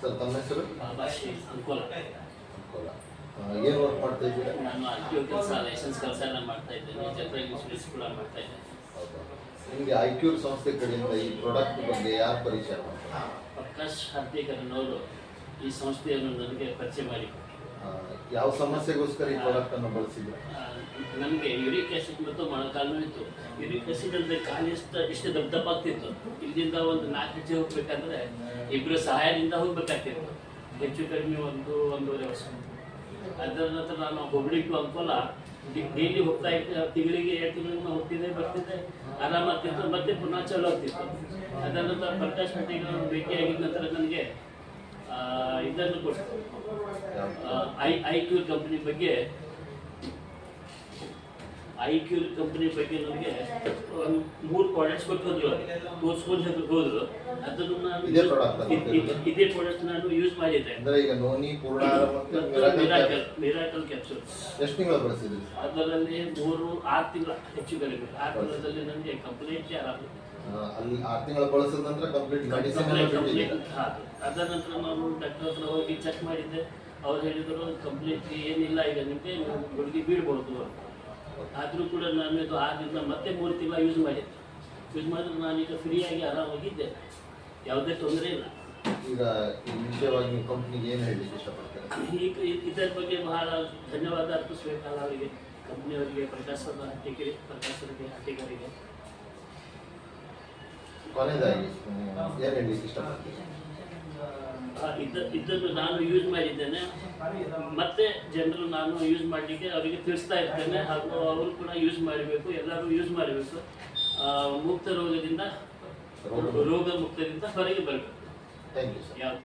Sir ತಮ್ಮ ಹೆಸರು? ಅನುಕೂಲ ಏನು ವರ್ಕ್ ಮಾಡ್ತಾ ಇದ್ದೀರಾ? ನಾನು ಐಕ್ಯೂ ಕೆಲಸ ಲೈಸೆನ್ಸ್ ಕೆಲಸ ಎಲ್ಲ ಮಾಡ್ತಾ ಇದ್ದೇನೆ ಜೊತೆಗೆ ಇನ್ಶೂರೆನ್ಸ್ ಕೂಡ ಮಾಡ್ತಾ ಇದ್ದೇನೆ. ನಿಮಗೆ ಐಕ್ಯೂರ್ ಸಂಸ್ಥೆ ಕಡೆಯಿಂದ ಈ ಪ್ರಾಡಕ್ಟ್ ಬಗ್ಗೆ ಯಾರು ಪರಿಚಯ ಮಾಡ್ತಾರೆ? ಪ್ರಕಾಶ್ ಅವರು ಈ ಸಂಸ್ಥೆಯನ್ನು ನನಗೆ ಪರಿಚಯ ಮಾಡಿ ಆ, ಯಾವ ಸಮಸ್ಯೆಗೋಸ್ಕರ ಈ ಪ್ರಾಡಕ್ಟ್ ಅನ್ನು ಬಳಸಿದ್ರೆ ನನಗೆ ಯುರಿಕ್ ಆಸಿಡ್ ಮತ್ತು ಮೊಣಕಾಲು ಇತ್ತು. ಯುರಿಕ್ ಆಸಿಡ್ ಅಂದ್ರೆ ಕಾಲು ಎಷ್ಟು ಎಷ್ಟು ದಪ್ಪ ದಪ್ಪ ಆಗ್ತಿತ್ತು. ಇಲ್ಲಿಂದ ಒಂದು ನಾಲ್ಕು ಹೆಜ್ಜೆ ಹೋಗ್ಬೇಕಂದ್ರೆ ಇಬ್ಬರು ಸಹಾಯದಿಂದ ಹೋಗ್ಬೇಕಾಗ್ತಿತ್ತು. ಹೆಚ್ಚು ಕಡಿಮೆ ಒಂದು ಒಂದೂವರೆ ವರ್ಷ. ಅದರ ನಂತರ ನಾನು ಹುಬ್ಳಿ ಟು ಅಂಕೋಲ ಡೈಲಿ ಹೋಗ್ತಾ ಇದ್ದೆ. ತಿಂಗಳಿಗೆ ಎರಡು ತಿಂಗಳಿಗೆ ಹೋಗ್ತಿದ್ದೆ, ಬರ್ತಿದ್ದೆ. ಆರಾಮಾಗ್ತಿತ್ತು ಮತ್ತೆ ಪುನಃ ಚಾಲು ಆಗ್ತಿತ್ತು. ಅದರ ನಂತರ ಪ್ರಕಾಶ್ ಹಟ್ಟಿಗೆ ಭೇಟಿಯಾಗಿದ್ದ ನಂತರ ನನಗೆ ಇದನ್ನು ಕೊಟ್ಟು ಐ ಐ ಕ್ಯೂ ಕಂಪನಿ ಬಗ್ಗೆ ಐ ಕ್ಯೂ ಕಂಪನಿ ಬಗ್ಗೆ ನನಗೆ ಒಂದು ಮೂರು ಪ್ರಾಡಕ್ಟ್ಸ್ ಕೊಟ್ಟು ಹೋದ್ರು ತೋರಿಸ್ಕೊಂಡು ಹೋದ್ರು ಹೋದ್ರು. ಅದನ್ನು ನಾನು ಇದೇ ಪ್ರಾಡಕ್ಟ್ ನಾನು ಯೂಸ್ ಮಾಡಿದ್ದೆ. ಅಂದ್ರೆ ಈಗ ನೋನಿ ಮತ್ತು ಮಿರಾಕಲ್ ಮಿರಾಕಲ್ ಕ್ಯಾಪ್ಸೂಲ್ ಎಷ್ಟು ತಿಂಗಳು ಬಳಸಿದ್ರಿ? ಅದರಲ್ಲಿ ಮೂರು ಆರು ತಿಂಗಳ ಹೆಚ್ಚು ಕಡಿಮೆ. ಆರು ತಿಂಗಳಲ್ಲಿ ನನಗೆ ಕಂಪ್ಲೀಟ್ ಆರಾಮ ಆ, ಅಲ್ಲಿ ಆರು ತಿಂಗಳು ಬಳಸಿದ ನಂತರ ಕಂಪ್ಲೀಟ್ ಮೆಡಿಸಿನ್ ಅದ ನಂತರ ನಾನು ಡಾಕ್ಟರ್ ಹತ್ರ ಹೋಗಿ ಚೆಕ್ ಮಾಡಿದ್ದೆ. ಅವ್ರು ಹೇಳಿದ್ರು ಕಂಪ್ಲೀಟ್ ಏನಿಲ್ಲ ಈಗ ನಿಮಗೆ ಹುಡುಗಿ ಬೀಳ್ಬೋದು ಅಂತ. ಆದರೂ ಕೂಡ ನಾನು ಇದು ದಿನ ಮತ್ತೆ ಮೂರು ತಿಂಗಳ ಯೂಸ್ ಮಾಡಿದ್ದೆ. ಯೂಸ್ ಮಾಡಿದ್ರೆ ನಾನೀಗ ಫ್ರೀಯಾಗಿ ಆರಾಮಾಗಿದ್ದೆ ಯಾವುದೇ ತೊಂದರೆ ಇಲ್ಲ. ಈಗ ನೀವು ಕಂಪ್ನಿಗೆ ಏನು ಹೇಳಲಿಕ್ಕೆ ಇಷ್ಟಪಡ್ತಾರೆ? ಈಗ ಇದರ ಬಗ್ಗೆ ಬಹಳ ಧನ್ಯವಾದ ಅರ್ಪಿಸಬೇಕಲ್ಲ ಅವರಿಗೆ. ಕಂಪ್ನಿಯವರಿಗೆ ಪ್ರಕಾಶದ ಹಟ್ಟಿಗೆ ಪ್ರಕಾಶರಿಗೆ ಹಟ್ಟಿಗರಿಗೆ ಕೊನೆಯದಾಗಿ ಏನು ಹೇಳಲಿಕ್ಕೆ ಇಷ್ಟಪಡ್ತೀರಿ? ಆ, ಇದ ಇದನ್ನು ನಾನು ಯೂಸ್ ಮಾಡಿದ್ದೇನೆ. ಮತ್ತೆ ಜನರು ನಾನು ಯೂಸ್ ಮಾಡಲಿಕ್ಕೆ ಅವರಿಗೆ ತಿಳಿಸ್ತಾ ಇರ್ತೇನೆ. ಹಾಗೂ ಅವರು ಕೂಡ ಯೂಸ್ ಮಾಡಬೇಕು ಎಲ್ಲರೂ ಯೂಸ್ ಮಾಡಬೇಕು. ಮುಕ್ತ ರೋಗದಿಂದ ರೋಗ ಮುಕ್ತದಿಂದ ಹೊರಗೆ ಬರಬೇಕು.